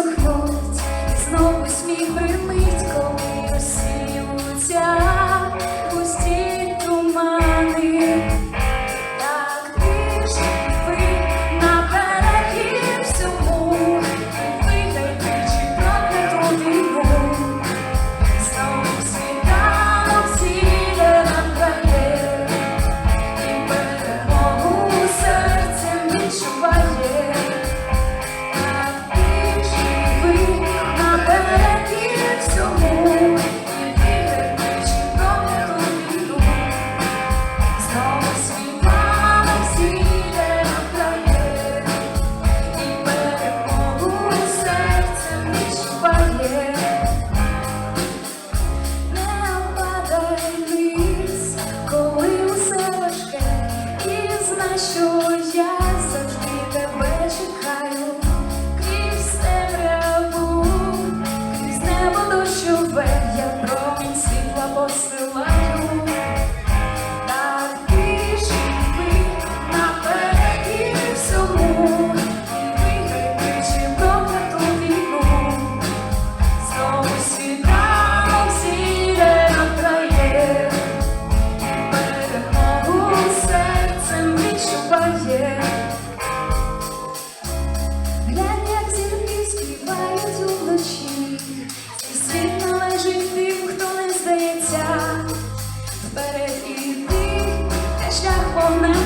so cold. Що я ночі, і світ належить тим, хто не здається, вперед іти, та шлях не.